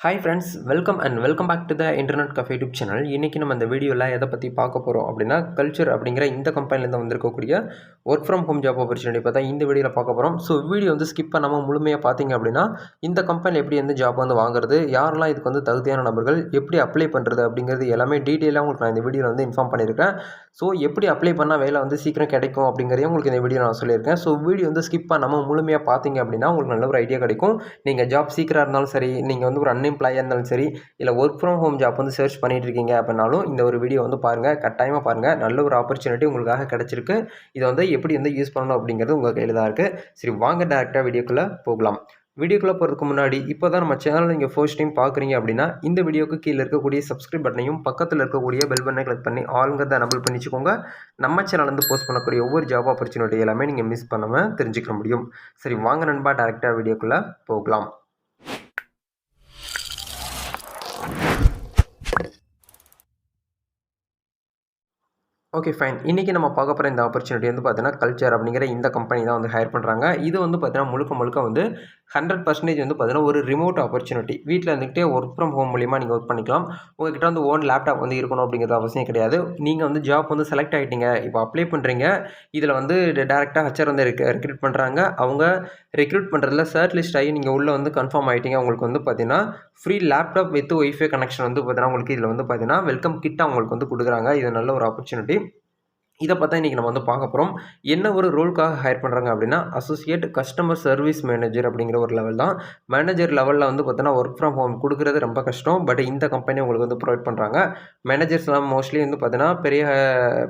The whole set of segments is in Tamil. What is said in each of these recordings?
Hi friends welcome and welcome back to the internet cafe YouTube channel இன்றைக்கி நம்ம இந்த வீடியோவில் எதை பற்றி பார்க்க போகிறோம் அப்படின்னா கல்ச்சர் அப்படிங்கிற இந்த கம்பெனிலேருந்து வந்திருக்கக்கூடிய work from home job opportunity பார்த்தா இந்த வீடியோவில் பார்க்க போகிறோம் ஸோ வீடியோ வந்து ஸ்கிப் பண்ணாமல் முழுமையாக பார்த்தீங்க அப்படின்னா இந்த கம்பெனியில் எப்படி வந்து ஜாப் வந்து வாங்குறது யாரெல்லாம் இதுக்கு வந்து தகுதியான நபர்கள் எப்படி அப்ளை பண்ணுறது அப்படிங்கிறது எல்லாமே டீட்டெயிலாக உங்களுக்கு நான் இந்த வீடியோவில் வந்து இன்ஃபார்ம் பண்ணியிருக்கேன். ஸோ எப்படி அப்ளை பண்ணால் வேலை வந்து சீக்கிரம் கிடைக்கும் அப்படிங்கிறதையும் உங்களுக்கு இந்த வீடியோ நான் சொல்லியிருக்கேன். ஸோ வீடியோ வந்து ஸ்கிப் பண்ணாமல் முழுமையாக பார்த்தீங்க அப்படின்னா உங்களுக்கு நல்ல ஒரு ஐடியா கிடைக்கும். நீங்கள் ஜாப் சீக்கிரம் இருந்தாலும் சரி நீங்கள் வந்து ஒரு எம்ப்ளாயாக இருந்தாலும் சரி இல்லை ஒர்க் ஃப்ரம் ஹோம் ஜாப் வந்து சர்ச் பண்ணிட்டு இருக்கீங்க அப்படின்னாலும் இந்த ஒரு வீடியோ வந்து பாருங்கள் கட்டாயமாக பாருங்கள் நல்ல ஒரு ஆப்பர்ச்சுனிட்டி உங்களுக்காக கிடச்சிருக்கு. இதை வந்து எப்படி வந்து யூஸ் பண்ணணும் அப்படிங்கிறது உங்கள் கையில் தான் இருக்குது சரி வாங்க டேரெக்டாக வீடியோக்குள்ளே போகலாம். வீடியோக்குள்ளே போகிறதுக்கு முன்னாடி இப்போ தான் நம்ம சேனல் நீங்கள் ஃபர்ஸ்ட் டைம் பார்க்குறீங்க அப்படின்னா இந்த வீடியோக்கு கீழே இருக்கக்கூடிய சப்ஸ்கிரைப் பட்டனையும் பக்கத்தில் இருக்கக்கூடிய பெல் பட்டனை கிளிக் பண்ணி ஆளுங்கிறத நபல் பண்ணிச்சுக்கோங்க. நம்ம சேனல்லேருந்து போஸ்ட் பண்ணக்கூடிய ஒவ்வொரு ஜாப் ஆப்பர்ச்சுனிட்டி எல்லாமே நீங்கள் மிஸ் பண்ணாமல் தெரிஞ்சுக்க முடியும். சரி வாங்க நண்பா டேரெக்டாக வீடியோக்குள்ளே போகலாம். ஓகே ஃபைன் இன்றைக்கி நம்ம பார்க்க போகிற இந்த ஆப்பர்ச்சுனிட்டி வந்து பார்த்தீங்கன்னா கல்ச்சர் அப்படிங்கிற இந்த கம்பெனி தான் வந்து ஹையர் பண்ணுறாங்க இது வந்து பார்த்தீங்கன்னா முழுக்க முழுக்க வந்து ஹண்ட்ரட் பர்சன்டேஜ் வந்து பார்த்தீங்கன்னா ஒரு ரிமோட் ஆப்பர்ச்சுனிட்டி வீட்டில் இருந்துக்கிட்டே ஒர்க் ஃப்ரம் ஹோம் மூலிமா நீங்கள் ஒர்க் பண்ணிக்கலாம். உங்ககிட்ட வந்து ஓன் லேப்டாப் வந்து இருக்கணும் அப்படிங்கிறது அவசியம் கிடையாது. நீங்கள் வந்து ஜாப் வந்து செலக்ட் ஆகிட்டீங்க இப்போ அப்ளை பண்ணுறீங்க இதில் வந்து டேரெக்டாக ஹச்சர் வந்து ரெக்ரூட் பண்ணுறாங்க அவங்க ரெக்ரூட் பண்ணுறதுல சர்ட் லிஸ்ட் ஆகி நீங்கள் உள்ளே வந்து கன்ஃபார்ம் ஆகிட்டீங்க உங்களுக்கு வந்து பார்த்தீங்கன்னா free laptop with WiFi connection வந்து பார்த்தீங்கன்னா உங்களுக்கு இதில் வந்து பார்த்தீங்கன்னா வெல்கம் கிட் அவங்களுக்கு வந்து கொடுக்குறாங்க. இது நல்ல ஒரு ஆப்பர்ச்சுனிட்டி இதை பார்த்தா இன்றைக்கி நம்ம வந்து பார்க்க போகிறோம் என்ன ஒரு ரோலுக்காக ஹையர் பண்ணுறாங்க அப்படின்னா அசோசியேட் கஸ்டமர் சர்வீஸ் மேனேஜர் அப்படிங்கிற ஒரு லெவல் தான். மேனேஜர் லெவலில் வந்து பார்த்தோன்னா ஒர்க் ஃப்ரம் ஹோம் கொடுக்குறது ரொம்ப கஷ்டம். பட் இந்த கம்பெனி உங்களுக்கு வந்து ப்ரொவைட் பண்ணுறாங்க மேனேஜர்ஸ்லாம் மோஸ்ட்லி வந்து பார்த்தீங்கன்னா பெரிய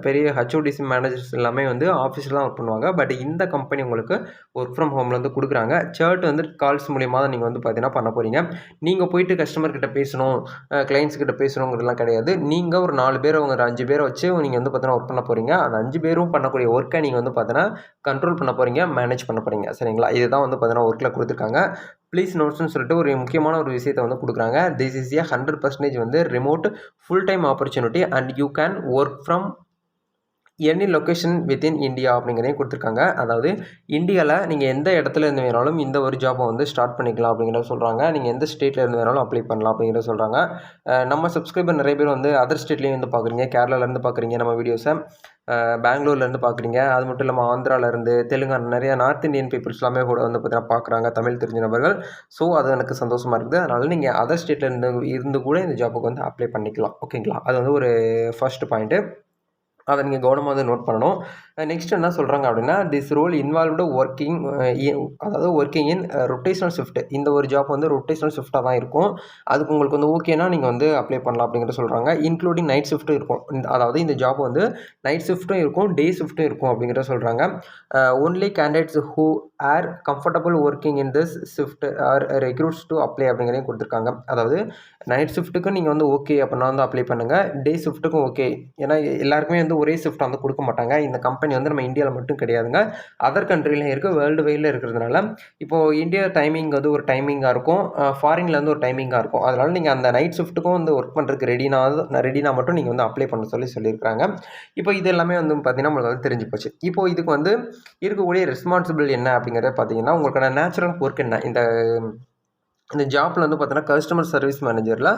பெரிய ஹச்ஓடிசி மேனேஜர்ஸ் எல்லாமே வந்து ஆஃபீஸில் தான் ஒர்க் பண்ணுவாங்க. பட் இந்த கம்பெனி உங்களுக்கு ஒர்க் ஃப்ரம் ஹோமில் வந்து கொடுக்குறாங்க. சேர்ட் வந்து கால்ஸ் மூலியமாக தான் நீங்கள் வந்து பார்த்தீங்கன்னா பண்ண போகிறீங்க நீங்கள் போயிட்டு கஸ்டமர்கிட்ட பேசணும் கிளைண்ட்ஸ் கிட்ட பேசணுங்கிறதுலாம் கிடையாது. நீங்கள் ஒரு நாலு பேர் ஒரு அஞ்சு பேரை வச்சு நீங்கள் வந்து பார்த்தீங்கன்னா ஒர்க் பண்ண போகிறீங்க அந்த அஞ்சு பேரும் பண்ணக்கூடிய ஒர்க்கை நீங்கள் வந்து பார்த்தீங்கன்னா கண்ட்ரோல் பண்ண போகிறீங்க மேனேஜ் பண்ண போகிறீங்க சரிங்களா? இதுதான் வந்து பார்த்தீங்கன்னா ஒர்க்கில் கொடுத்துருக்காங்க. ப்ளீஸ் நோட்ஸ்னு சொல்லிட்டு ஒரு முக்கியமான ஒரு விஷயத்தை வந்து கொடுக்குறாங்க. This is a hundred percentage வந்து remote full time opportunity and you can work from any location within India அப்படிங்கிறதையும் கொடுத்துருக்காங்க. அதாவது இந்தியாவில் நீங்கள் எந்த இடத்துல இருந்து வேணாலும் இந்த ஒரு ஜாப்பை வந்து ஸ்டார்ட் பண்ணிக்கலாம் அப்படிங்கிறத சொல்கிறாங்க நீங்கள் எந்த ஸ்டேட்டில் இருந்து வேணாலும் அப்ளை பண்ணலாம் அப்படிங்கிறத சொல்கிறாங்க நம்ம சப்ஸ்கிரைபர் நிறைய பேர் வந்து அதர் ஸ்டேட்லேயும் வந்து பார்க்குறீங்க கேரளாலேருந்து பார்க்குறீங்க நம்ம வீடியோஸை பெங்களூர்லேருந்து பார்க்குறீங்க அது மட்டும் இல்லாமல் ஆந்திராவிலேருந்து தெலுங்கானா நிறைய நார்த் இந்தியன் பீப்புள்ஸ் எல்லாமே கூட வந்து பார்த்தீங்கன்னா பார்க்குறாங்க தமிழ் தெரிஞ்ச நபர்கள். ஸோ அது எனக்கு சந்தோஷமாக இருக்குது. அதனால் நீங்கள் அதர் ஸ்டேட்டில் இருந்து இருந்து கூட இந்த ஜாப்புக்கு வந்து அப்ளை பண்ணிக்கலாம். ஓகேங்களா அது வந்து ஒரு ஃபர்ஸ்ட் பாயிண்ட்டு அதை நீங்கள் கவனமாக வந்து நோட் பண்ணணும். நெக்ஸ்ட் என்ன சொல்கிறாங்க அப்படின்னா திஸ் ரோல் இன்வால்வ்டு ஒர்க்கிங் அதாவது ஒர்க்கிங் இன் ரொட்டேஷனல் ஷிஃப்ட் இந்த ஒரு ஜாப் வந்து ரொட்டேஷனல் ஷிஃப்ட்டாக தான் இருக்கும். அதுக்கு உங்களுக்கு வந்து ஓகேனா நீங்கள் வந்து அப்ளை பண்ணலாம் அப்படிங்கிற சொல்கிறாங்க இன்க்ளூடிங் நைட் ஷிஃப்ட்டும் இருக்கும். அதாவது இந்த ஜாப் வந்து நைட் ஷிஃப்ட்டும் இருக்கும் டே ஷிஃப்ட்டும் இருக்கும் அப்படிங்கிறத சொல்கிறாங்க only candidates who are comfortable working in this shift are recruits to apply அப்படிங்கிறதையும் கொடுத்துருக்காங்க. அதாவது நைட் ஷிஃப்ட்டுக்கும் நீங்கள் வந்து ஓகே அப்படின்னா வந்து அப்ளை பண்ணுங்கள் டே ஷிஃப்ட்டுக்கும் ஓகே ஏன்னா எல்லாருக்குமே வந்து ஒரே ஷிஃப்ட் வந்து கொடுக்க மாட்டாங்க. இந்த கம்பெனி வந்து நம்ம இந்தியாவில் மட்டும் கிடையாதுங்க. அதர் கண்ட்ரிலையும் இருக்குது வேர்ல்டு வைடில் இருக்கிறதுனால. இப்போது இந்தியா டைமிங் வந்து ஒரு டைமிங்காக இருக்கும். ஃபாரினில் வந்து ஒரு டைமிங்காக இருக்கும். அதனால் நீங்கள் அந்த நைட் ஷிஃப்ட்டுக்கும் வந்து ஒர்க் பண்ணுறதுக்கு ரெடினா ரெடினா மட்டும் நீங்கள் வந்து அப்ளை பண்ண சொல்லி சொல்லியிருக்காங்க இப்போ இது எல்லாமே வந்து பார்த்திங்கன்னா உங்களுக்கு வந்து தெரிஞ்சு போச்சு. இப்போ இதுக்கு வந்து இருக்கக்கூடிய ரெஸ்பான்சிபிள் என்ன அப்படிங்கிறத பார்த்தீங்கன்னா உங்களுக்கான நேச்சுரல் ஒர்க் என்ன? இந்த இந்த ஜாப்பில் வந்து பார்த்தீங்கன்னா கஸ்டமர் சர்வீஸ் மேனேஜரில்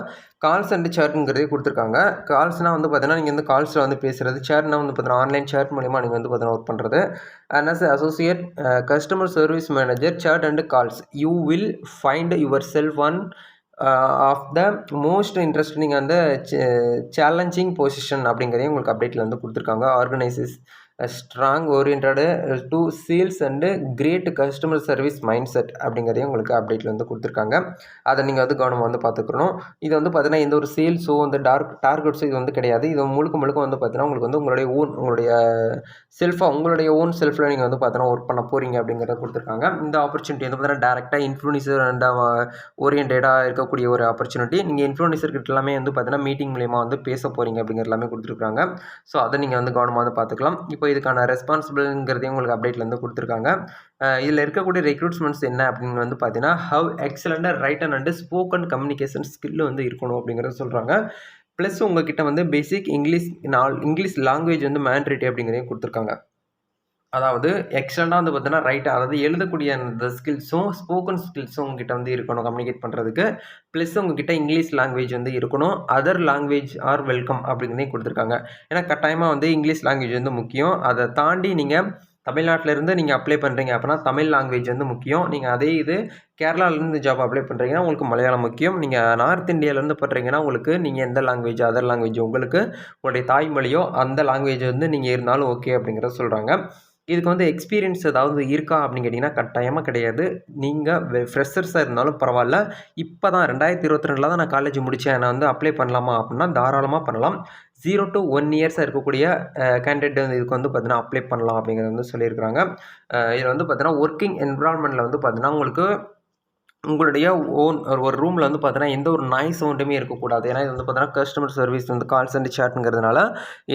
கால்ஸ் அண்ட் சேட்டுங்கிறதே கொடுத்துருக்காங்க. கால்ஸ்னால் வந்து பார்த்தீங்கன்னா நீங்கள் வந்து கால்ஸில் வந்து பேசுகிறது சேட்னா வந்து பார்த்தீங்கன்னா ஆன்லைன் சேட் மூலிமா நீங்கள் வந்து பார்த்தீங்கன்னா ஒர்க் பண்ணுறது and as associate customer service manager chat and calls you will find yourself one of the most interesting அந்த சேலஞ்சிங் பொசிஷன் அப்படிங்கிறதையும் உங்களுக்கு அப்டேட்டில் வந்து கொடுத்துருக்காங்க. Organises strong oriented to sales and great customer service mindset அப்படிங்கிறதையும் உங்களுக்கு அப்டேட்டில் வந்து கொடுத்துருக்காங்க. அதை நீங்கள் வந்து கவனமாக வந்து பார்த்துக்கணும். இது வந்து பார்த்தீங்கன்னா எந்த ஒரு சேல்ஸோ வந்து டார்க் டார்கெட்ஸோ இது வந்து கிடையாது. இது முழுக்க முழுக்க வந்து பார்த்தீங்கன்னா உங்களுக்கு வந்து உங்களுடைய ஓன் உங்களுடைய செல்ஃபாக உங்களுடைய ஓன் செல்ஃபில் நீங்கள் வந்து பார்த்தீங்கன்னா ஒர்க் பண்ண போகிறீங்க அப்படிங்கிறத கொடுத்துருக்காங்க. இந்த ஆப்பர்ச்சுனிட்டி வந்து பார்த்தீங்கன்னா டேரெக்டாக இன்ஃப்ளூனிசர் அண்ட் ஓரியன்டாக இருக்கக்கூடிய ஒரு ஆப்பர்ச்சுனிட்டி நீங்கள் இன்ஃப்ளூனிசர் கிட்ட எல்லாமே வந்து பார்த்தீங்கன்னா மீட்டிங் மூலியமாக வந்து பேச போகிறீங்க அப்படிங்கிற எல்லாமே கொடுத்துருக்காங்க. ஸோ அதை நீங்கள் வந்து கவனமாக வந்து பார்த்துக்கலாம். இப்போ இதுக்கான ரெஸ்பான்சிபிள்ங்கிறதையும் உங்களுக்கு அப்டேட்டில் வந்து கொடுத்துருக்காங்க. இதில் இருக்கக்கூடிய ரெக்ரூட்மெண்ட்ஸ் என்ன அப்படின்னு வந்து பார்த்தீங்கன்னா how எக்ஸலண்டாக written and spoken communication skill வந்து இருக்கணும் அப்படிங்கிறத சொல்கிறாங்க ப்ளஸ் உங்ககிட்ட வந்து பேசிக் இங்கிலீஷ் நாள் இங்கிலீஷ் லாங்குவேஜ் வந்து மேண்ட்ரிட்டி அப்படிங்கிறதையும் கொடுத்துருக்காங்க. அதாவது எக்ஸ்டெண்டாக வந்து பார்த்தீங்கன்னா ரைட் அதாவது எழுதக்கூடிய அந்த ஸ்கில்ஸும் ஸ்போக்கன் ஸ்கில்ஸும் உங்ககிட்ட வந்து இருக்கணும் கம்யூனிகேட் பண்ணுறதுக்கு ப்ளஸ் உங்ககிட்ட இங்கிலீஷ் லாங்குவேஜ் வந்து இருக்கணும். அதர் லாங்குவேஜ் ஆர் வெல்கம் அப்படிங்கிறதையும் கொடுத்துருக்காங்க. ஏன்னா கட்டாயமாக வந்து இங்கிலீஷ் லாங்குவேஜ் வந்து முக்கியம். அதை தாண்டி நீங்கள் தமிழ்நாட்டிலேருந்து நீங்கள் அப்ளை பண்ணுறீங்க அப்படின்னா தமிழ் லாங்குவேஜ் வந்து முக்கியம். நீங்கள் அதே இது கேரளாவிலேருந்து ஜாப் அப்ளை பண்ணுறீங்கன்னா உங்களுக்கு மலையாளம் முக்கியம். நீங்கள் நார்த் இந்தியாவிலேருந்து பண்ணுறீங்கன்னா உங்களுக்கு நீங்கள் எந்த லாங்குவேஜ் அதர் லாங்குவேஜ் உங்களுக்கு உங்களுடைய தாய்மொழியோ அந்த லாங்குவேஜ் வந்து நீங்கள் இருந்தாலும் ஓகே அப்படிங்கிறத சொல்கிறாங்க இதுக்கு வந்து எக்ஸ்பீரியன்ஸ் ஏதாவது இருக்கா அப்படின்னு கேட்டிங்கன்னா கட்டாயமாக கிடையாது. நீங்கள் ஃப்ரெஷர்ஸாக இருந்தாலும் பரவாயில்ல. இப்போ தான் ரெண்டாயிரத்தி இருபத்தி ரெண்டில் தான் நான் காலேஜ் முடித்தேன் நான் வந்து அப்ளை பண்ணலாமா அப்படின்னா தாராளமாக பண்ணலாம். ஜீரோ டு ஒன் இயர்ஸாக இருக்கக்கூடிய கேண்டிடேட் வந்து இதுக்கு வந்து பார்த்தீங்கன்னா அப்ளை பண்ணலாம் அப்படிங்கிறது வந்து சொல்லியிருக்கிறாங்க. இதில் வந்து பார்த்தீங்கன்னா ஒர்க்கிங் என்விரான்மெண்ட்டில் வந்து பார்த்தீங்கன்னா உங்களுக்கு உங்களுடைய ஓன் ஒரு ரூமில் வந்து பார்த்தீங்கன்னா எந்த ஒரு நாய் சவுண்டுமே இருக்கக்கூடாது. ஏன்னா இது வந்து பார்த்தீங்கன்னா கஸ்டமர் சர்வீஸ் வந்து கால் சென்டர் சாட்ங்கிறதுனால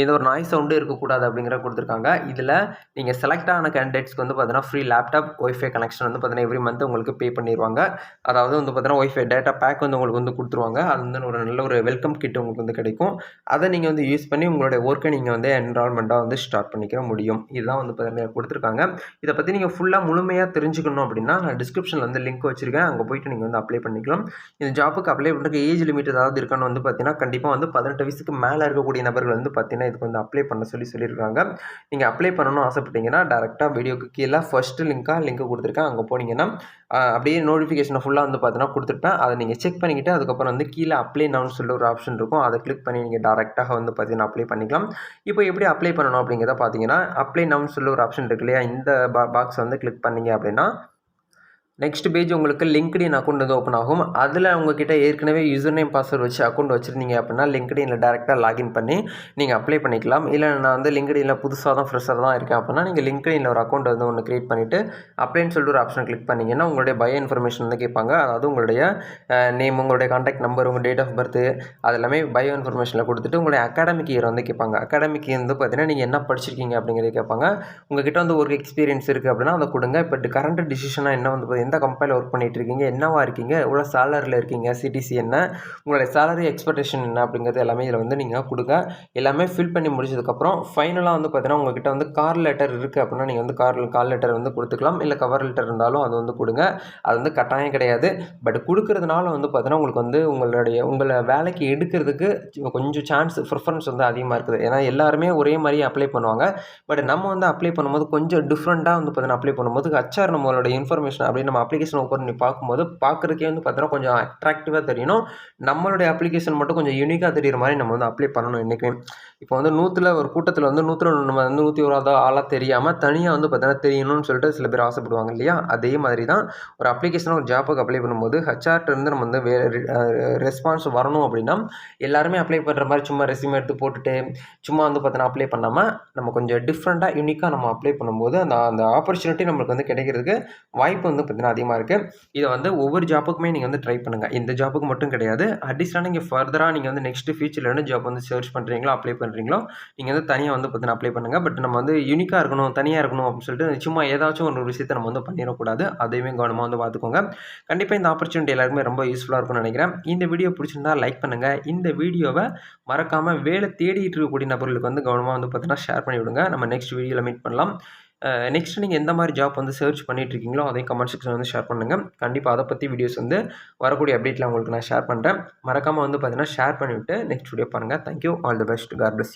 எந்த ஒரு நாய் சவுண்டும் இருக்கக்கூடாது அப்படிங்கிற கொடுத்துருக்காங்க. இதில் நீங்கள் செலக்ட் ஆன கேண்டிடேட்ஸ்க்கு வந்து பார்த்தீங்கன்னா ஃப்ரீ லேப்டாப் ஒய்ஃபை கனெக்ஷன் வந்து பார்த்தீங்கன்னா எவ்ரி மந்த் உங்களுக்கு பே பண்ணிடுவாங்க அதாவது வந்து பார்த்தீங்கன்னா ஒய்ஃபை டேட்டா பேக் வந்து உங்களுக்கு வந்து கொடுத்துருவாங்க. அது வந்து ஒரு நல்ல ஒரு வெல்கம் கிட் உங்களுக்கு வந்து கிடைக்கும். அதை நீங்கள் வந்து யூஸ் பண்ணி உங்களுடைய ஒர்க்கை நீங்கள் வந்து என்ரால்மெண்ட்டாக வந்து ஸ்டார்ட் பண்ணிக்கிற முடியும். இதுதான் வந்து பார்த்தீங்கன்னா கொடுத்துருக்காங்க. இதை பற்றி நீங்கள் ஃபுல்லாக முழுமையாக தெரிஞ்சுக்கணும் அப்படின்னா நான் டிஸ்கிரிப்ஷனில் வந்து லிங்க் வச்சுருக்கேன். அங்கே போயிட்டு நீங்கள் வந்து அப்ளை பண்ணிக்கலாம். இந்த ஜாப்புக்கு அப்ளை பண்ணுறதுக்கு ஏஜ் லிமிட் ஏதாவது இருக்கான்னு வந்து பார்த்தீங்கன்னா கண்டிப்பாக வந்து பதினெட்டு வயசுக்கு மேலே இருக்கக்கூடிய நபர்கள் வந்து பார்த்தீங்கன்னா இதுக்கு வந்து அப்ளை பண்ண சொல்லி சொல்லியிருக்காங்க. நீங்கள் அப்ளை பண்ணணும்னு ஆசைப்பட்டீங்கன்னா டேரெக்டாக வீடியோக்கு கீழே ஃபஸ்ட்டு லிங்க்காக லிங்க் கொடுத்துருக்கேன். அங்கே போனீங்கன்னா அப்படியே நோட்டிஃபிகேஷனை ஃபுல்லாக வந்து பார்த்தீங்கன்னா கொடுத்துருப்பேன். அதை நீங்கள் செக் பண்ணிக்கிட்டு அதுக்கப்புறம் வந்து கீழே அப்ளை நவுன்னு சொல்லி ஒரு ஆப்ஷன் இருக்கும். அதை கிளிக் பண்ணி நீங்கள் டேரெக்டாக வந்து பார்த்தீங்கன்னா அப்ளை பண்ணிக்கலாம். இப்போ எப்படி அப்ளை பண்ணணும் அப்படிங்கிறத பார்த்தீங்கன்னா அப்ளை நவுன்னு சொல்லி ஒரு ஆப்ஷன் இருக்கு இல்லையா? இந்த பாக்ஸ் வந்து கிளிக் பண்ணிங்க அப்படின்னா நெக்ஸ்ட் பேஜ் உங்களுக்கு லிங்க்டின் அக்கௌண்ட் வந்து ஓப்பன் ஆகும். அதில் உங்ககிட்ட ஏற்கனவே யூசர் நேம் பாஸ்வேர்ட் வச்சு அக்கௌண்ட் வச்சுருந்தீங்க அப்படின்னா லிங்க்டினில் டேரெக்டாக லாகின் பண்ணி நீங்கள் அப்ளை பண்ணிக்கலாம். இல்லை நான் வந்து லிங்க்டினில் புதுசாக தான் ஃப்ரெஷர் தான் இருக்கேன் அப்படின்னா நீங்கள் லிங்க்டினில் ஒரு அக்கௌண்ட் வந்து ஒன்று க்ரியேட் பண்ணிவிட்டு அப்ளைன்னு சொல்லிட்டு ஒரு ஆப்ஷன் கிளிக் பண்ணிங்கன்னா உங்களுடைய பயோ இன்ஃபர்மேஷன் வந்து கேட்பாங்க. அதாவது உங்களுடைய நேம் உங்களுடைய காண்டாக்ட் நம்பர் உங்கள் டேட் ஆஃப் பர்த்து அது எல்லாமே பயோ இன்ஃபர்மேஷனில் கொடுத்துட்டு உங்களுடைய அகாடமிக் இயர் வந்து கேட்பாங்க. அகாடமிக் வந்து பார்த்தீங்கன்னா நீங்கள் என்ன படிச்சிருக்கீங்க அப்படிங்கிறத கேட்பாங்க. உங்ககிட்ட வந்து ஒரு எக்ஸ்பீரியன்ஸ் இருக்குது அப்படின்னா அதை கொடுங்க. பட் கரண்ட் டிசிஷனாக என்ன வந்து எந்த கம்பெனியில் ஒர்க் பண்ணிகிட்டு இருக்கீங்க என்னவா இருக்கீங்க? எவ்வளோ சேலரியில் இருக்கீங்க? சிடிசி என்ன? உங்களுடைய சேலரி எக்ஸ்பெக்டேஷன் என்ன அப்படிங்கிறது எல்லாமே இதில் வந்து நீங்கள் கொடுங்க. எல்லாமே ஃபில் பண்ணி முடிச்சதுக்கப்புறம் ஃபைனலாக வந்து பார்த்தீங்கன்னா உங்ககிட்ட வந்து கார் லெட்டர் இருக்குது அப்படின்னா நீங்கள் வந்து கார் கால் லெட்டர் வந்து கொடுத்துக்கலாம். இல்லை கவர் லெட்டர் இருந்தாலும் அது வந்து கொடுங்க. அது வந்து கட்டாயம் கிடையாது. பட் கொடுக்கறதுனால வந்து பார்த்தீங்கன்னா உங்களுக்கு வந்து உங்களுடைய உங்களை வேலைக்கு எடுக்கிறதுக்கு கொஞ்சம் சான்ஸ் ப்ரிஃபரன்ஸ் வந்து அதிகமாக இருக்குது. ஏன்னா எல்லாருமே ஒரே மாதிரி அப்ளை பண்ணுவாங்க. பட் நம்ம வந்து அப்ளை பண்ணும்போது கொஞ்சம் டிஃப்ரெண்ட்டாக வந்து பார்த்தீங்கன்னா அப்ளை பண்ணும்போது ஹச்ஆர் நம்மளோட இன்ஃபர்மேஷன் அப்படின்னு நம்ம அப்ளிகேஷன் ஓப்பன் பண்ணி பார்க்கும்போது பார்க்குறதுக்கே வந்து பார்த்தோன்னா கொஞ்சம் அட்ராக்டிவாக தெரியணும். நம்மளுடைய அப்ளிகேஷன் மட்டும் கொஞ்சம் யூனிக்காக தெரியுற மாதிரி நம்ம வந்து அப்ளை பண்ணணும் என்றைக்குமே இப்போ வந்து நூற்றில் ஒரு கூட்டத்தில் வந்து நூற்றில் நம்ம வந்து நூற்றி ஓராவது ஆளாக தெரியாமல் தனியாக வந்து பார்த்தோன்னா தெரியணும்னு சொல்லிட்டு சில பேர் ஆசைப்படுவாங்க இல்லையா? அதே மாதிரி தான் ஒரு அப்ளிகேஷன் ஒரு ஜாப்புக்கு அப்ளை பண்ணும்போது ஹச்ஆர்ட்டு நம்ம வந்து வேறு ரெஸ்பான்ஸ் வரணும் அப்படின்னா எல்லாருமே அப்ளை பண்ணுற மாதிரி சும்மா ரெசியூம் எடுத்து போட்டுட்டு சும்மா வந்து பார்த்தோன்னா அப்ளை பண்ணாமல் நம்ம கொஞ்சம் டிஃப்ரெண்ட்டாக யூனிக்காக நம்ம அப்ளை பண்ணும்போது அந்த அந்த ஆப்பர்ச்சுனிட்டி நம்மளுக்கு வந்து கிடைக்கிறதுக்கு வாய்ப்பு வந்து பார்த்திங்கன்னா அதிகமாக இருக்குது இதை வந்து ஒவ்வொரு ஜாப்புக்குமே நீங்கள் வந்து ட்ரை பண்ணுங்கள் இந்த ஜாப்புக்கு மட்டும் கிடையாது. அடிஷ்னலாக நீங்கள் ஃபர்தராக நீங்கள் வந்து நெக்ஸ்ட் ஃபியூச்சரில் என்ன ஜாப் வந்து சர்ச் பண்ணுறீங்களோ அப்ளை பண்ணுறீங்களோ நீங்கள் வந்து தனியாக வந்து பார்த்தீங்கன்னா அப்ளை பண்ணுங்கள் பட் நம்ம வந்து யூனிக்காக இருக்கணும் தனியாக இருக்கணும் அப்படின்னு சொல்லிட்டு சும்மா ஏதாச்சும் ஒரு விஷயத்தை நம்ம வந்து பண்ணிடக்கூடாது. அதையுமே கவனமாக வந்து பார்த்துக்கோங்க. கண்டிப்பாக இந்த ஆப்பர்ச்சுனிட்டி எல்லாருக்குமே ரொம்ப யூஸ்ஃபுல்லாக இருக்கும்னு நினைக்கிறேன். இந்த வீடியோ பிடிச்சிருந்தா லைக் பண்ணுங்கள் இந்த வீடியோவை மறக்காமல் வேலை தேடிட்டு இருக்கக்கூடிய நபர்களுக்கு வந்து கவனமாக வந்து பார்த்தீங்கன்னா ஷேர் பண்ணி விடுங்க நம்ம நெக்ஸ்ட் வீடியோவில் மீட் பண்ணலாம். நெக்ஸ்ட் நீங்கள் எந்த மாதிரி ஜாப் வந்து சர்ச் பண்ணிகிட்ருக்கீங்களோ அதையும் கமெண்ட் செக்ஷன் வந்து ஷேர் பண்ணுங்கள் கண்டிப்பாக அதை பற்றி வீடியோஸ் வந்து வரக்கூடிய அப்டேட்டில் உங்களுக்கு நான் ஷேர் பண்ணுறேன் மறக்காமல் வந்து பார்த்தீங்கன்னா ஷேர் பண்ணிவிட்டு நெக்ஸ்ட் வீடியோ பாருங்கள் thank you all the best God bless you